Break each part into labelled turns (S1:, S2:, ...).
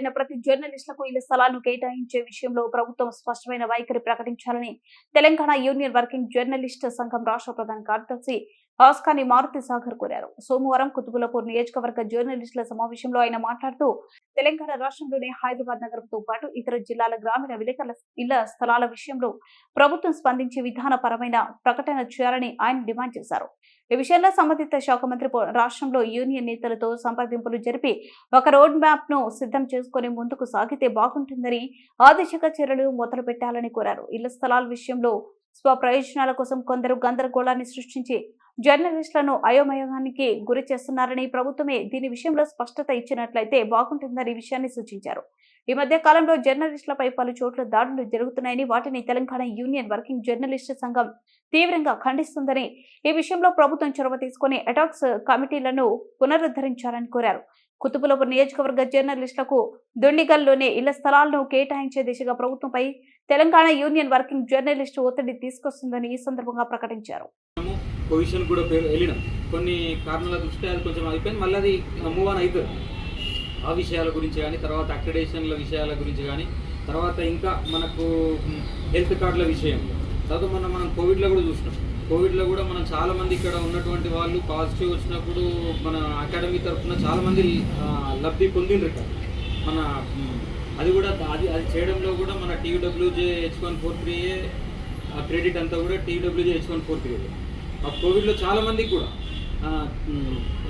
S1: అర్హులైన ప్రతి జర్నలిస్టులకు ఇళ్ళ స్థలాలను కేటాయించే విషయంలో ప్రభుత్వం స్పష్టమైన వైఖరి ప్రకటించాలని తెలంగాణ యూనియన్ వర్కింగ్ జర్నలిస్ట్ సంఘం రాష్ట్ర ప్రధాన కార్యదర్శి ఆస్కాని మారుతి సాగర్ కోరారు. సోమవారం కుతుబులపూర్ నియోజకవర్గ జర్నలిస్టుల సమావేశంలో ఆయన మాట్లాడుతూ తెలంగాణ రాష్ట్రంలోని హైదరాబాద్ నగరంతో పాటు ఇతర జిల్లాల గ్రామీణ విలేకరుల ఇళ్ళ స్థలాల విషయంలో ప్రభుత్వం స్పందించి విధానపరమైన ప్రకటన చేయాలని ఆయన డిమాండ్ చేశారు. ఈ విషయంలో సంబంధిత శాఖ మంత్రి రాష్ట్రంలో యూనియన్ నేతలతో సంప్రదింపులు జరిపి ఒక రోడ్ మ్యాప్ను సిద్ధం చేసుకుని ముందుకు సాగితే బాగుంటుందని ఆదేశక చర్యలు మొదలు పెట్టాలని కోరారు. ఇళ్ళ స్థలాల విషయంలో స్వ ప్రయోజనాల కోసం కొందరు గందరగోళాన్ని సృష్టించి జర్నలిస్టులను అయోమయానికి గురి చేస్తున్నారని ప్రభుత్వమే దీని విషయంలో స్పష్టత ఇచ్చినట్లయితే బాగుంటుందని ఈ విషయాన్ని సూచించారు. ఈ మధ్య కాలంలో జర్నలిస్టులపై పలు చోట్ల దాడులు జరుగుతున్నాయని వాటిని తెలంగాణ యూనియన్ వర్కింగ్ జర్నలిస్టు సంఘం తీవ్రంగా ఖండిస్తుందని ఈ విషయంలో ప్రభుత్వం చొరవ తీసుకుని అటాక్స్ కమిటీలను పునరుద్ధరించాలని కోరారు. కుతుబులపు నియోజకవర్గ జర్నలిస్టులకు దుండిగల్లోనే ఇళ్ళ స్థలాలను కేటాయించే దిశగా ప్రభుత్వంపై తెలంగాణ యూనియన్ వర్కింగ్ జర్నలిస్టు ఒత్తిడి తీసుకొస్తుందని ఈ సందర్భంగా ప్రకటించారు.
S2: పొజిషన్ కూడా వెళ్ళినాం. కొన్ని కారణాల దృష్ట్యా అది కొంచెం అయిపోయింది మళ్ళీ అది మూవ్ ఆన్ అవుతుంది ఆ విషయాల గురించి కానీ తర్వాత అక్రిడేషన్ల విషయాల గురించి కానీ తర్వాత ఇంకా మనకు హెల్త్ కార్డుల విషయం. తర్వాత మనం మనం కోవిడ్లో కూడా చూసినాం. కోవిడ్లో కూడా మనం చాలామంది ఇక్కడ ఉన్నటువంటి వాళ్ళు పాజిటివ్ వచ్చినప్పుడు మన అకాడమీ తరఫున చాలామంది లబ్ధి పొందిండ్రు ఇక్కడ. మన అది కూడా అది అది చేయడంలో కూడా మన TWJ H one four three ఆ క్రెడిట్ అంతా కూడా TWJ H one four three ఆ కోవిడ్లో చాలామంది కూడా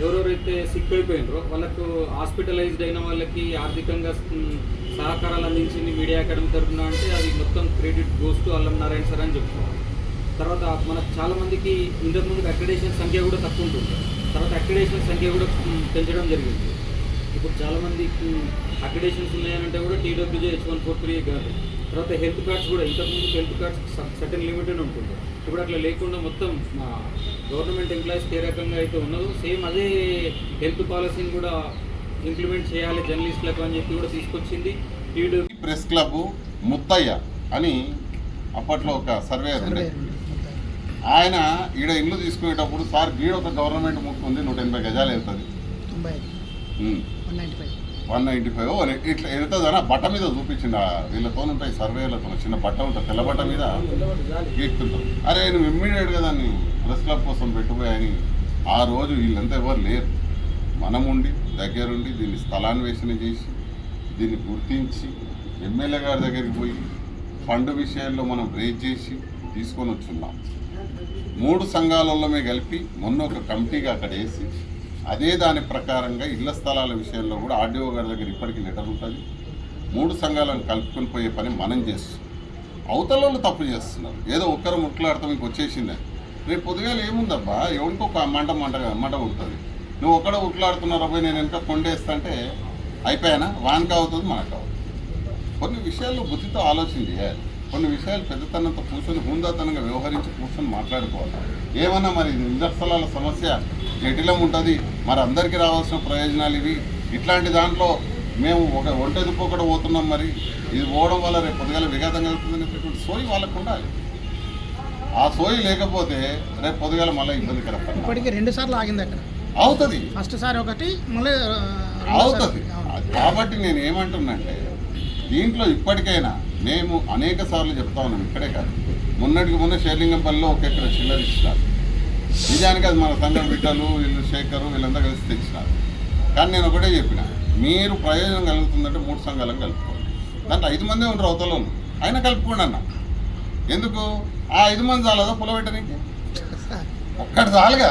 S2: ఎవరెవరైతే సిక్ అయిపోయినారో వాళ్ళకు హాస్పిటలైజ్డ్ అయిన వాళ్ళకి ఆర్థికంగా సహకారాలు అందించింది మీడియా అకాడమీ తరఫున అంటే అది మొత్తం క్రెడిట్ గోస్ టు అల్లం నారాయణ సార్ అని చెప్పుకోవాలి. తర్వాత మనకు చాలామందికి ఇంతకుముందు అక్రిడేషన్ సంఖ్య కూడా తక్కువ ఉంటుంది తర్వాత అక్రిడేషన్ సంఖ్య కూడా పెంచడం జరిగింది. ఇప్పుడు చాలామంది అక్రిడేషన్స్ ఉన్నాయనంటే కూడా TWJ H one four three కాదు. తర్వాత హెల్త్ కార్డ్స్ కూడా ఇంతకుముందు హెల్త్ కార్డ్స్ సర్టన్ లిమిటెడ్ ఉంటుంది ఇప్పుడు అట్లా లేకుండా మొత్తం మా గవర్నమెంట్ ఎంప్లాయీస్కి ఏ రకంగా అయితే ఉన్నదో సేమ్ అదే హెల్త్ పాలసీని కూడా ఇంప్లిమెంట్ చేయాలి జర్నలిస్టులకు అని చెప్పి కూడా తీసుకొచ్చింది టీడబ్ల్యూ
S3: ప్రెస్ క్లబ్ ముత్తయ్య అని అప్పట్లో ఒక సర్వే ఉండే. ఆయన ఈడ ఇల్లు తీసుకునేటప్పుడు సార్ గీడ ఒక గవర్నమెంట్ ముక్కు ఉంది నూట ఎనభై గజాలు వెళ్తుంది.
S4: One ninety five.
S3: ఇట్లా వెళ్తుంది బట్ట మీద చూపించింది వీళ్ళతో ఉంటాయి సర్వేలతో చిన్న బట్ట ఉంటుంది తెల్ల బట్ట మీద. గీక్తుంటారు అరే నువ్వు ఇమ్మీడియట్గా దాన్ని ప్రెస్ క్లబ్ కోసం పెట్టుపోయి ఆ రోజు వీళ్ళంతా ఎవరు లేరు. మనం ఉండి దగ్గరుండి దీన్ని స్థలాన్వేషణ చేసి దీన్ని గుర్తించి ఎమ్మెల్యే గారి దగ్గరికి పోయి ఫండ్ విషయాల్లో మనం రేజ్ చేసి తీసుకొని వచ్చున్నాం మూడు సంఘాలలో కలిపి మొన్న ఒక కమిటీగా అక్కడ వేసి అదే దాని ప్రకారంగా ఇళ్ళ స్థలాల విషయంలో కూడా ఆర్డీఓ గారి దగ్గర ఇప్పటికీ లెటర్ ఉంటుంది. మూడు సంఘాలను కలుపుకొని పోయే పని మనం చేస్తున్నాం. అవతల తప్పు చేస్తున్నారు. ఏదో ఒక్కరు ముట్లాడతాం ఇంక వచ్చేసింది. రేపు పొద్దుగాల ఏముందబ్బా? ఎవరికో మంట మంట మంట ఉంటుంది నువ్వు ఒక్కడ ఉట్లాడుతున్నారా పోయి నేను వెనక కొండేస్తా అంటే అయిపోయానా? వానికి అవుతుంది మనకు అవుతుంది. కొన్ని విషయాల్లో బుద్ధితో ఆలోచన చేయాలి. కొన్ని విషయాలు పెద్దతనంతో కూర్చొని హుందాతనంగా వ్యవహరించి కూర్చొని మాట్లాడుకోవాలి. ఏమన్నా మరి ఇళ్ళ స్థలాల సమస్య జటిలం ఉంటుంది. మరి అందరికీ రావాల్సిన ప్రయోజనాలు ఇవి. ఇట్లాంటి దాంట్లో మేము ఒక ఒంటెదుకోకుండా పోతున్నాం మరి. ఇది పోవడం వల్ల రేపు పొద్దుగాల విఘాతం కలుగుతుందనేటటువంటి సోయి వాళ్ళకు ఉండాలి. ఆ సోయి లేకపోతే రేపు పొద్దుగాల మళ్ళీ ఇబ్బందికర పరిణామం.
S4: ఇప్పటికి రెండు సార్లు ఆగింది అక్కడ.
S3: అవుతుంది.
S4: ఫస్ట్ సారి ఒకటి మళ్ళీ
S3: అవుతుంది. కాబట్టి నేను ఏమంటున్నంటే దీంట్లో ఇప్పటికైనా మేము అనేక సార్లు చెప్తా ఉన్నాం ఇక్కడే కాదు. మొన్నటికి మొన్న షేర్లింగంపల్లిలో ఒక ఎకర చిల్లర ఇచ్చినారు. నిజానికి అది మన సంఘం బిడ్డలు వీళ్ళు శేఖరు వీళ్ళంతా కలిసి తెచ్చినారు. కానీ నేను ఒకటే చెప్పిన మీరు ప్రయోజనం కలుగుతుందంటే మూడు సంఘాలను కలుపుకోండి. దాంట్లో ఐదు మందే ఉండరు అవతలలో అయినా కలుపుకోండి అన్న. ఎందుకు? ఆ ఐదు మంది చాలదా పులబెట్టడానికి ఒక్కటి చాలుగా.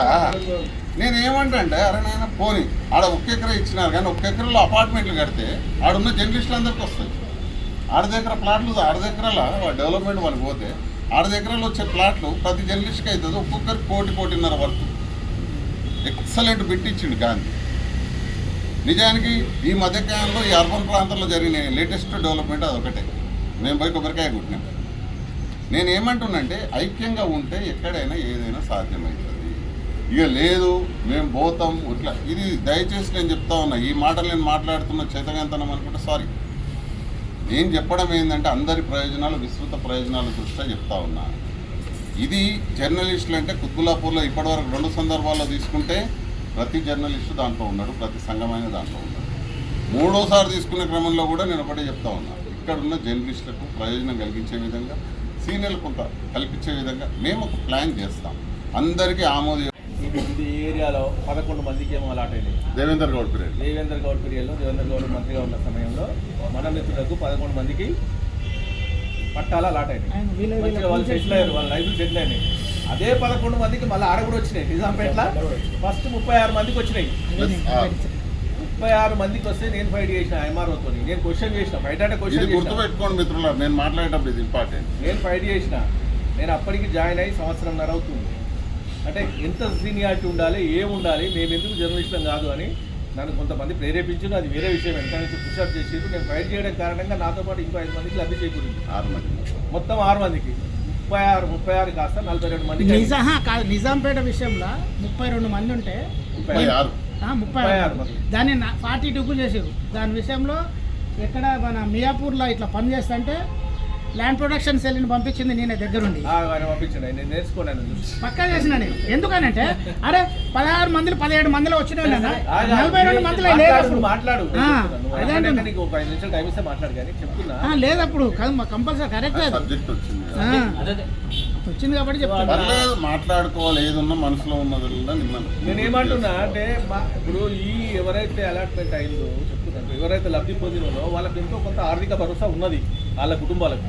S3: నేను ఏమంటే అరే నాయన పోని. ఆడ ఒక్క ఎకరా ఇచ్చినారు కానీ ఒక్క ఎకరాలో అపార్ట్మెంట్లు కడితే ఆడున్న జర్నలిస్టులు అందరికీ వస్తాయి. ఆడ దగ్గర ప్లాట్లు ఆడ దగ్గర డెవలప్మెంట్ వాళ్ళకి పోతే ఆడ దగ్గరలో వచ్చే ప్లాట్లు ప్రతి జర్నలిస్ట్కి అవుతుంది. ఒక్కొక్కరికి కోటి కోటిన్నర వరకు. ఎక్సలెంట్ పెట్టించిండు గాంధీ. నిజానికి ఈ మధ్యకాలంలో ఈ అర్బన్ ప్రాంతంలో జరిగిన లేటెస్ట్ డెవలప్మెంట్ అదొకటే. మేము పోయి కొబ్బరికాయ కుట్టినాం. నేను ఏమంటున్నంటే ఐక్యంగా ఉంటే ఎక్కడైనా ఏదైనా సాధ్యమవుతుంది ఇక లేదు మేము పోతాం ఇట్లా. ఇది దయచేసి నేను చెప్తా ఉన్నా. ఈ మాటలు నేను మాట్లాడుతున్న చేతగంతనం అనుకుంటే సారీ. నేను చెప్పడం ఏంటంటే అందరి ప్రయోజనాలు విస్తృత ప్రయోజనాల దృష్ట్యా చెప్తా ఉన్నా. ఇది జర్నలిస్టులు అంటే కుత్బులాపూర్లో ఇప్పటివరకు రెండు సందర్భాల్లో తీసుకుంటే ప్రతి జర్నలిస్టు దాంట్లో ఉన్నాడు ప్రతి సంఘమైన దాంట్లో ఉన్నాడు. మూడోసారి తీసుకునే క్రమంలో కూడా నేను ఒకటే చెప్తా ఉన్నా. ఇక్కడ ఉన్న జర్నలిస్టులకు ప్రయోజనం కలిగించే విధంగా సీనియర్లు కొంత కల్పించే విధంగా మేము ఒక ప్లాన్ చేస్తాం. అందరికీ ఆమోద
S5: ఇది ఏరియాలో పదకొండు మందికి ఏమో అలాట్ అయినాయి
S3: దేవేందర్ గౌడ్ పీరియడ్.
S5: దేవేంద్ర గౌడ్ పీరియడ్లో దేవేంద్ర గౌడ్ మంత్రిగా ఉన్న సమయంలో మన మిత్రులకు పదకొండు మందికి పట్టాలు అలాట్ అయినాయి
S4: వీళ్ళ వీళ్ళ
S5: మంచిగా వాళ్ళు సెటిల్ అయ్యారు వాళ్ళ రైతులు సెటిల్ అయినాయి. అదే పదకొండు మందికి మళ్ళీ ఆడ కూడా వచ్చినాయి. నిజాంపేటలో ఫస్ట్ ముప్పై ఆరు మందికి వచ్చినాయి. ముప్పై ఆరు మందికి వస్తే నేను ఫైట్ చేసిన ఎంఆర్ఓతో నేను క్వశ్చన్ చేసిన ఫైట్ అంటే
S3: ఇది
S5: క్వశ్చన్
S3: గుర్తుపెట్టుకోండి మిత్రుల నేను మాట్లాడేటప్పుడు ఇది ఇంపార్టెంట్
S5: నేను ఫైట్ చేసిన. నేను అప్పటికి జాయిన్ అయ్యి సంవత్సరంన్నర అవుతుంది. అంటే ఎంత సీనియారిటీ ఉండాలి ఏం ఉండాలి మేము ఎందుకు జర్నలిస్టులం కాదు అని నన్ను కొంతమంది ప్రేరేపించారు అది వేరే విషయం. వెనక నుంచి పుషప్ చేసేది నేను ఫైట్ చేయడం కారణంగా నాతో పాటు ఇంకో ఐదు మందికి లబ్ధి చేకూరింది.
S3: ఆరు మంది
S5: మొత్తం ఆరు మందికి. ముప్పై ఆరు ముప్పై ఆరు కాస్త నలభై రెండు.
S4: నిజా కాదు నిజాంపేట విషయంలో ముప్పై రెండు మంది ఉంటే
S5: ముప్పై
S3: ఆరు.
S4: ఆ, ముప్పై
S5: ఆరు. మంది.
S4: దాన్ని ఫార్టీ టూకు చేసారు దాని విషయంలో ఎక్కడ మన మియాపూర్లో ఇట్లా పని చేస్తుంటే ల్యాండ్ ప్రొడక్షన్ సెల్ని పంపించింది నేనే దగ్గరుండి. పక్కా చేసిన నేను. ఎందుకనంటే అరే పదహారు మందిలో పదిహేడు మందిలో వచ్చిన నలభై రెండు. మందిలో
S5: మాట్లాడు,
S4: లేదు అప్పుడు కంపల్సరీ కరెక్ట్.
S3: వచ్చింది.
S4: కాబట్టి చెప్తాను
S3: మాట్లాడుకోవాలి ఏదున్నా మనసులో ఉన్నది నిన్న
S5: నేను ఏమంటున్నా అంటే మా ఇప్పుడు ఈ ఎవరైతే అలాట్మెంట్ అయిందో చెప్తున్నాను ఎవరైతే లబ్ధి పొందినో వాళ్ళకి ఎంతో కొంత ఆర్థిక భరోసా ఉన్నది వాళ్ళ కుటుంబాలకు.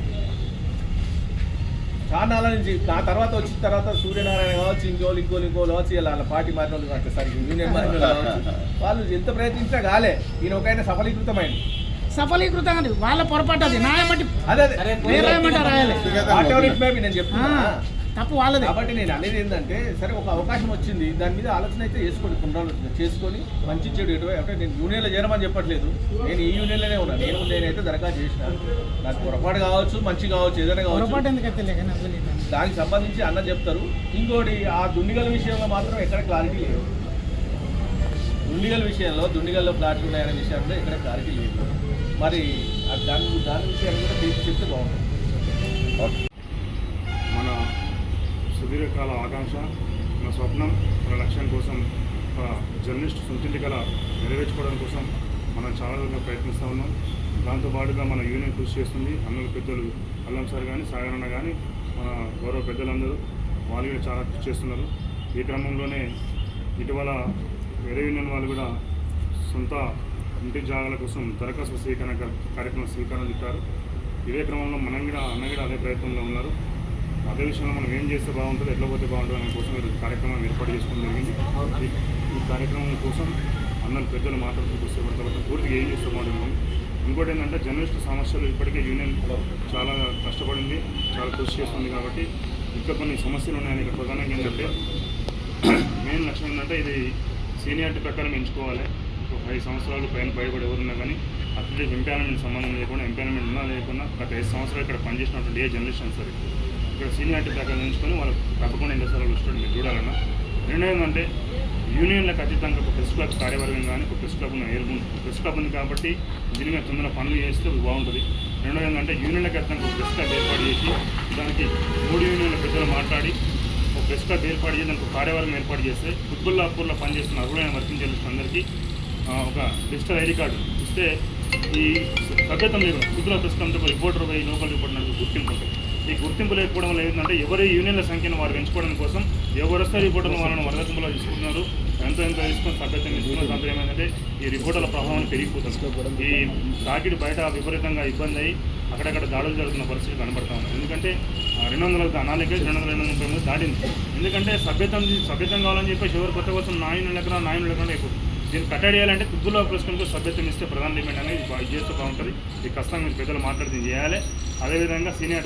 S5: చాలా నాళ్ళ నుంచి నా తర్వాత వచ్చిన తర్వాత సూర్యనారాయణ కావచ్చు ఇంకోళ్ళు ఇంకోళ్ళు ఇంకోళ్ళు కావచ్చు ఇలా వాళ్ళ పార్టీ మారిన వాళ్ళు అంటే సరే యూనియన్ మారిన వాళ్ళు కావచ్చు ఎంత ప్రయత్నించినా కాలే. ఈయన ఒకైనా సఫలీకృతమైంది.
S4: సఫలీకృతంగా ఉంది. వాళ్ళ పొరపాటు అది. నా ఏమంటే
S5: అదే అదే.
S4: రాయాలి.
S5: నేను చెప్తున్నా.
S4: తప్పు వాళ్ళది.
S5: కాబట్టి నేను అనేది ఏంటంటే సరే ఒక అవకాశం వచ్చింది దాని మీద ఆలోచన అయితే చేసుకోండి పునరాలోచన చేసుకొని మంచి చెడు ఎటువై అంటే నేను యూనియన్లో చేరమని చెప్పట్లేదు. నేను ఈ యూనియన్లోనే ఉన్నా. నేను నేనైతే దరఖాస్తు చేసిన. నాకు పొరపాటు కావచ్చు మంచి కావచ్చు ఏదైనా కావచ్చు. దానికి సంబంధించి అన్న చెప్తారు. ఇంకోటి ఆ దుండిగల విషయంలో మాత్రం ఎక్కడ క్లారిటీ లేదు. దుండిగల విషయంలో దుండిగల్లో ఫ్లాట్లు ఉన్నాయనే విషయంలో ఎక్కడ క్లారిటీ లేదు. మరి దాని దాని విషయాన్ని కూడా తీర్చి చెప్తే బాగుంటుంది.
S6: మన సుదీర్ఘకాల ఆకాంక్ష మన స్వప్నం మన లక్ష్యం కోసం ఒక జర్నలిస్ట్ సొంతింటి కళ నెరవేర్చుకోవడం కోసం మనం చాలా విధంగా ప్రయత్నిస్తూ ఉన్నాం. దాంతోపాటుగా మన యూనియన్ కృషి చేస్తుంది. అన్నల పెద్దలు అల్లం సార్ కానీ సాగరన్న కానీ మన గౌరవ పెద్దలందరూ వాళ్ళు కూడా చాలా కృషి చేస్తున్నారు. ఈ క్రమంలోనే ఇటీవల వేరే యూనియన్ వాళ్ళు కూడా సొంత ఇంటి జాగాల కోసం దరఖాస్తు స్వీకరణ కార్యక్రమం స్వీకారం చుట్టారు ఇదే క్రమంలో మనం కూడా అన్న కూడా అదే ప్రయత్నంలో ఉన్నారు. అదే విషయంలో మనం ఏం చేస్తే బాగుంటుంది ఎట్లా పోతే బాగుంటుంది అనే కోసం మీరు కార్యక్రమం ఏర్పాటు చేసుకోవడం జరిగింది. ఈ- కార్యక్రమం కోసం అన్నలు పెద్దలు మాట్లాడుతూ కృషి పడతారు పూర్తిగా ఏం చేస్తే బాగుంటుంది ఇంకోటి ఏంటంటే జర్నలిస్ట్ సమస్యలు ఇప్పటికే యూనియన్ చాలా కష్టపడింది చాలా కృషి చేస్తుంది కాబట్టి ఇంకా కొన్ని సమస్యలు ఉన్నాయని ఇక్కడ ప్రధానంగా ఏంటంటే మెయిన్ లక్ష్యం ఏంటంటే ఇది సీనియారిటీ ప్రకారం ఎంచుకోవాలి. ఒక ఐదు సంవత్సరాలు పైన పైబడి ఎవరున్నా కానీ అట్లీస్ట్ ఎంపానమెంట్ సంబంధం లేకుండా ఎంపానమెంట్ ఉన్నా లేకుండా గత ఐదు సంవత్సరాలు ఇక్కడ పనిచేసినటువంటి ఏ జర్నలిస్ట్ సరే ఇక్కడ సీనియారిటీ ప్రకారం ఎంచుకొని వాళ్ళు తప్పకుండా ఇండస్ట్రీలో వస్తుంది మీరు చూడాలన్నా. రెండో ఏంటంటే యూనియన్లకు అతీతంగా ఒక ప్రెస్ క్లబ్ కార్యవర్గం కానీ ఒక ప్రెస్ క్లబ్ ఏర్పడి ప్రెస్ క్లబ్ ఉంది కాబట్టి దీని మీద తొందర పనులు చేస్తే బాగుంటుంది. రెండో ఏంటంటే యూనియన్లకు అతీతంగా ఒక ప్రెస్ క్లబ్ ఏర్పాటు చేసి దానికి మూడు యూనియన్ల పెద్దలు మాట్లాడి ఒక ప్రెస్ క్లబ్ ఏర్పాటు చేసి దానికి ఒక కార్యవర్గం ఏర్పాటు చేస్తే ఫుట్బుల్లాపూర్లో పనిచేస్తున్న అర్హులైన వర్కింగ్ జర్నలిస్ట్ అందరికీ ఒక డిజిటల్ ఐడి కార్డు ఇస్తే ఈ సభ్యతం లేదు ఫుట్బాల్ ప్రస్తుతంతో రిపోర్టర్ పోయి లోకల్ రిపోర్టర్ నాకు గుర్తింపు ఉంటుంది. ఈ గుర్తింపు లేకపోవడం వల్ల ఏంటంటే ఎవరి యూనియన్ల సంఖ్యను వారు పెంచుకోవడం కోసం ఎవరు రిపోర్టర్లు వాళ్ళని వరదత్వంలో తీసుకుంటున్నారు. ఎంతో ఎంతో తీసుకొని సభ్యత్వం తీసుకున్న దాంతో ఏమైందంటే ఈ రిపోర్టర్ల ప్రభావం పెరిగిపోతుంది. ఈ తాకిడి బయట విపరీతంగా ఇబ్బంది అయ్యి అక్కడక్కడ దాడులు జరుగుతున్న పరిస్థితి కనబడతా ఉంది. ఎందుకంటే రెండు వందల నాలుగు రెండు వందల రెండు వందల ముప్పై మంది దాటింది. ఎందుకంటే సభ్యతం సభ్యతం కావాలని చెప్పేసి ఎవరు కొత్త కోసం నాయన లెక్కన నాయన లెక్కన ఎక్కువ దీన్ని కట్టడి చేయాలంటే కుద్దులో ప్రశ్నలకు సభ్యత్వం ఇస్తే ప్రధాన డిమాండ్ అనేది చేస్తే బాగుంటుంది. ఇది కష్టంగా మీరు పెద్దలు మాట్లాడి చేయాలి? అదేవిధంగా సీనియర్